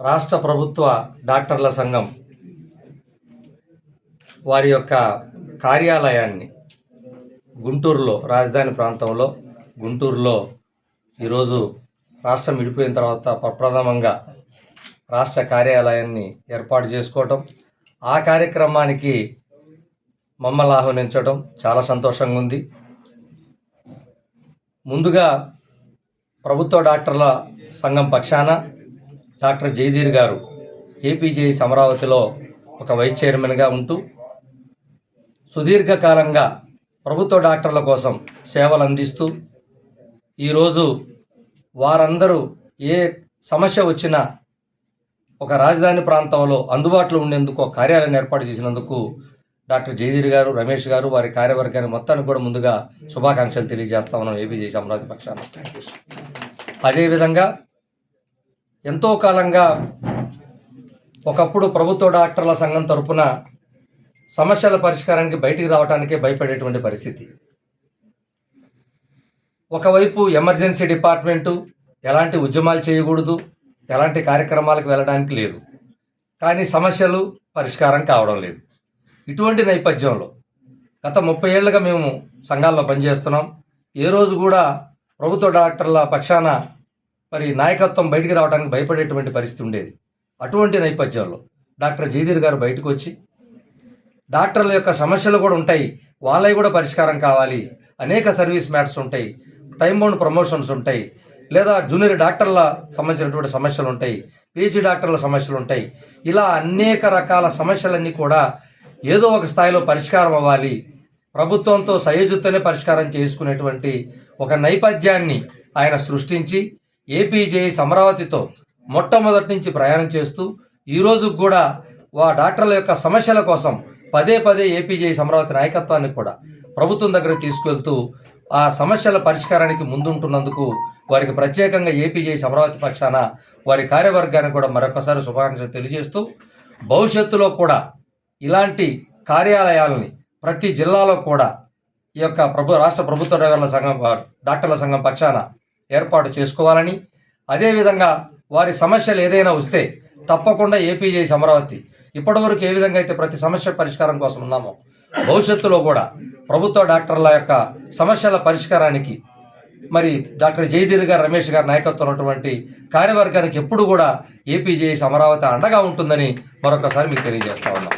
రాష్ట్ర ప్రభుత్వ డాక్టర్ల సంఘం వారి యొక్క కార్యాలయాన్ని గుంటూరులో రాజధాని ప్రాంతంలో గుంటూరులో ఈరోజు రాష్ట్రం విడిపోయిన తర్వాత ప్రప్రథమంగా రాష్ట్ర కార్యాలయాన్ని ఏర్పాటు చేసుకోవటం ఆ కార్యక్రమానికి మమ్మల్ని ఆహ్వానించడం చాలా సంతోషంగా ఉంది. ముందుగా ప్రభుత్వ డాక్టర్ల సంఘం పక్షాన డాక్టర్ జయధీర్ గారు ఏపీజేఎస్ అమరావతిలో ఒక వైస్ చైర్మన్గా ఉంటూ సుదీర్ఘకాలంగా ప్రభుత్వ డాక్టర్ల కోసం సేవలు అందిస్తూ ఈరోజు వారందరూ ఏ సమస్య వచ్చినా ఒక రాజధాని ప్రాంతంలో అందుబాటులో ఉండేందుకు ఒక కార్యాలయం ఏర్పాటు చేసినందుకు డాక్టర్ జయధీర్ గారు రమేష్ గారు వారి కార్యవర్గానికి మొత్తానికి కూడా ముందుగా శుభాకాంక్షలు తెలియజేస్తా ఉన్నాం ఏపీజేసి అమరావతి పక్షాన. అదేవిధంగా ఎంతో కాలంగా ఒకప్పుడు ప్రభుత్వ డాక్టర్ల సంఘం తరపున సమస్యల పరిష్కారానికి బయటికి రావడానికే భయపడేటువంటి పరిస్థితి. ఒకవైపు ఎమర్జెన్సీ డిపార్ట్మెంటు ఎలాంటి ఉద్యమాలు చేయకూడదు ఎలాంటి కార్యక్రమాలకు వెళ్ళడానికి లేదు. కానీ సమస్యలు పరిష్కారం కావడం లేదు. ఇటువంటి నేపథ్యంలో గత ముప్పై ఏళ్ళుగా మేము సంఘాల్లో పనిచేస్తున్నాం. ఏ రోజు కూడా ప్రభుత్వ డాక్టర్ల పక్షాన మరి నాయకత్వం బయటికి రావడానికి భయపడేటువంటి పరిస్థితి ఉండేది. అటువంటి నేపథ్యంలో డాక్టర్ జయధీర్ గారు బయటకు వచ్చి డాక్టర్ల యొక్క సమస్యలు కూడా ఉంటాయి వాళ్ళవి కూడా పరిష్కారం కావాలి అనేక సర్వీస్ మ్యాటర్స్ ఉంటాయి టైం బౌండ్ ప్రమోషన్స్ ఉంటాయి లేదా జూనియర్ డాక్టర్ల సంబంధించినటువంటి సమస్యలు ఉంటాయి పీజీ డాక్టర్ల సమస్యలు ఉంటాయి. ఇలా అనేక రకాల సమస్యలన్నీ కూడా ఏదో ఒక స్థాయిలో పరిష్కారం అవ్వాలి ప్రభుత్వంతో సయోజితనే పరిష్కారం చేసుకునేటువంటి ఒక నేపథ్యాన్ని ఆయన సృష్టించి ఏపీజేఎస్ అమరావతితో మొట్టమొదటి నుంచి ప్రయాణం చేస్తూ ఈరోజు కూడా వా డాక్టర్ల యొక్క సమస్యల కోసం పదే పదే ఏపీజేఎస్ అమరావతి నాయకత్వాన్ని కూడా ప్రభుత్వం దగ్గర తీసుకెళ్తూ ఆ సమస్యల పరిష్కారానికి ముందుంటున్నందుకు వారికి ప్రత్యేకంగా ఏపీజేఎస్ అమరావతి పక్షాన వారి కార్యవర్గానికి కూడా మరొకసారి శుభాకాంక్షలు తెలియజేస్తూ భవిష్యత్తులో కూడా ఇలాంటి కార్యాలయాలని ప్రతి జిల్లాలో కూడా ఈ యొక్క ప్రభు రాష్ట్ర ప్రభుత్వ డ్రైవర్ల సంఘం డాక్టర్ల సంఘం పక్షాన ఏర్పాటు చేసుకోవాలని అదేవిధంగా వారి సమస్యలు ఏదైనా వస్తే తప్పకుండా ఏపీజేఎస్ అమరావతి. ఇప్పటివరకు ఏ విధంగా అయితే ప్రతి సమస్య పరిష్కారం కోసం ఉన్నామో భవిష్యత్తులో కూడా ప్రభుత్వ డాక్టర్ల యొక్క సమస్యల పరిష్కారానికి మరి డాక్టర్ జయధీర్ గారు రమేష్ గారి నాయకత్వం ఉన్నటువంటి కార్యవర్గానికి ఎప్పుడు కూడా ఏపీజేఎస్ అమరావతి అండగా ఉంటుందని మరొకసారి మీకు తెలియజేస్తా ఉన్నాం.